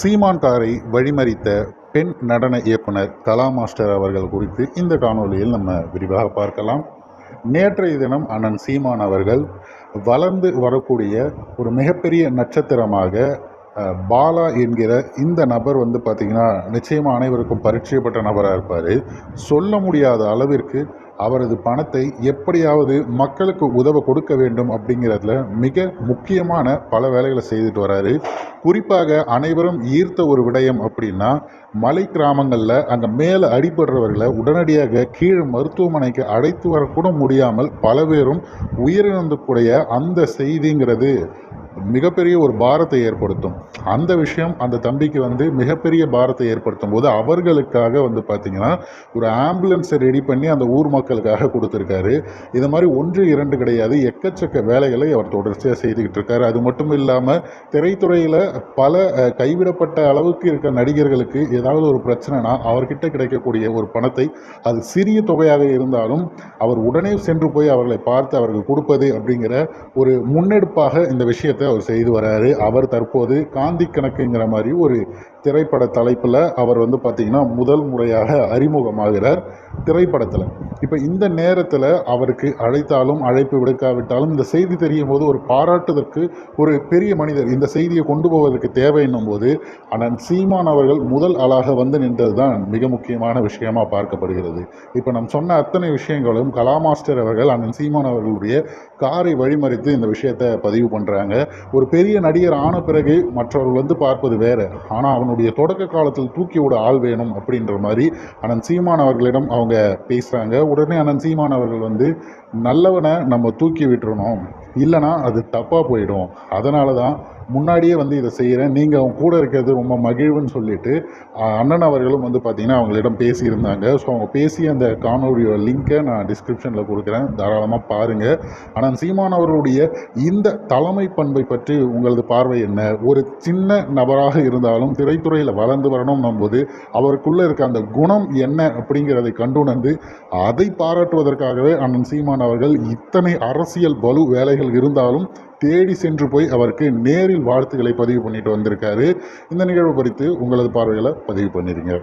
சீமான் காரை வழிமறித்த பெண் நடன இயக்குனர் கலா மாஸ்டர் அவர்கள் குறித்து இந்த காணொளியில் நம்ம விரிவாக பார்க்கலாம். நேற்றைய தினம் அண்ணன் சீமான் அவர்கள் வளர்ந்து வரக்கூடிய ஒரு மிகப்பெரிய நட்சத்திரமாக பாலா என்கிற இந்த நபர் வந்து பார்த்திங்கன்னா நிச்சயமாக அனைவருக்கும் பரிச்சயப்பட்ட நபராக இருப்பார். சொல்ல முடியாத அளவிற்கு அவரது பணத்தை எப்படியாவது மக்களுக்கு உதவ கொடுக்க வேண்டும் அப்படிங்கிறதுல மிக முக்கியமான பல வேலைகளை செய்துட்டு வராரு. குறிப்பாக அனைவரும் ஈர்த்த ஒரு விடயம் அப்படின்னா மலை கிராமங்களில் அங்கே மேலே அடிபடுறவர்களை உடனடியாக கீழ் மருத்துவமனைக்கு அழைத்து வரக்கூட முடியாமல் பல பேரும் உயிரிழந்தக்கூடிய அந்த செய்திங்கிறது. மிகப்பெரிய ஒரு பாரத்தை ஏற்படுத்தும். அந்த விஷயம் அந்த தம்பிக்கு வந்து மிகப்பெரிய பாரத்தை ஏற்படுத்தும் போது அவர்களுக்காக வந்து பார்த்திங்கன்னா ஒரு ஆம்புலன்ஸை ரெடி பண்ணி அந்த ஊர் மக்களுக்காக கொடுத்துருக்காரு. இது மாதிரி ஒன்று இரண்டு கிடையாது. எக்கச்சக்க வேலைகளை அவர் தொடர்ச்சியாக செய்துக்கிட்டு இருக்காரு. அது மட்டும் இல்லாமல் திரைத்துறையில் பல கைவிடப்பட்ட அளவுக்கு இருக்க நடிகர்களுக்கு ஏதாவது ஒரு பிரச்சனைனா அவர்கிட்ட கிடைக்கக்கூடிய ஒரு பணத்தை அது சிறிய தொகையாக இருந்தாலும் அவர் உடனே சென்று போய் அவர்களை பார்த்து அவர்கள் கொடுப்பது அப்படிங்கிற ஒரு முன்னெடுப்பாக இந்த விஷயத்தை அவர் செய்து வராரு. அவர் தற்போது காந்தி கணக்குங்கிற மாதிரி ஒரு திரைப்பட தலைப்பில் அவர் வந்து பார்த்திங்கன்னா முதல் முறையாக அறிமுகமாகிறார் திரைப்படத்தில். இப்போ இந்த நேரத்தில் அவருக்கு அழைத்தாலும் அழைப்பு விடுக்காவிட்டாலும் இந்த செய்தி தெரியும் போது ஒரு பாராட்டுதற்கு ஒரு பெரிய மனிதர் இந்த செய்தியை கொண்டு போவதற்கு தேவை என்னும் போது அண்ணன் சீமான் அவர்கள் முதல் ஆளாக வந்து நின்றது தான் மிக முக்கியமான விஷயமாக பார்க்கப்படுகிறது. இப்போ நாம் சொன்ன அத்தனை விஷயங்களும் கலா மாஸ்டர் அவர்கள் அண்ணன் சீமான் அவர்களுடைய காரை வழிமறித்து இந்த விஷயத்தை பதிவு பண்ணுறாங்க ஒரு பெரிய நடிகர் ஆன பிறகு மற்றவர்கள் வந்து பார்ப்பது வேறு. ஆனால் அவனுடைய தொடக்க காலத்தில் தூக்கி விட ஆள் வேணும் அப்படின்ற மாதிரி அனந்த் சீமான் அவர்களிடம் அவங்க பேசுகிறாங்க உடனே அனந்த் சீமான் அவர்கள் வந்து நல்லவனை நம்ம தூக்கி விட்டுறணும். இல்லைனா அது தப்பாக போயிடும். அதனால தான் முன்னாடியே வந்து இதை செய்கிறேன். நீங்கள் அவங்க கூட இருக்கிறது ரொம்ப மகிழ்வுன்னு சொல்லிட்டு அண்ணன் அவர்களும் வந்து பார்த்திங்கன்னா அவங்களிடம் பேசியிருந்தாங்க. ஸோ அவங்க பேசிய அந்த காணொலியோட லிங்க்கை நான் டிஸ்கிரிப்ஷனில் கொடுக்குறேன். தாராளமாக பாருங்கள் ஆனால் சீமான் அவர்களுடைய இந்த தலைமை பண்பை பற்றி உங்களது பார்வை என்ன? ஒரு சின்ன நபராக இருந்தாலும் திரைத்துறையில் வளர்ந்து வரணும் போது அவருக்குள்ளே இருக்க அந்த குணம் என்ன அப்படிங்கிறதை கண்டுணர்ந்து அதை பாராட்டுவதற்காகவே அண்ணன் சீமான் அவர்கள் இத்தனை அரசியல் பலு வேலைகள் இருந்தாலும் தேடி சென்று போய் அவருக்கு நேரில் வாழ்த்துக்களை பதிவு பண்ணிட்டு வந்திருக்காரு. இந்த நிகழ்வு குறித்து உங்களது பார்வைகளை பதிவு பண்ணிருங்க.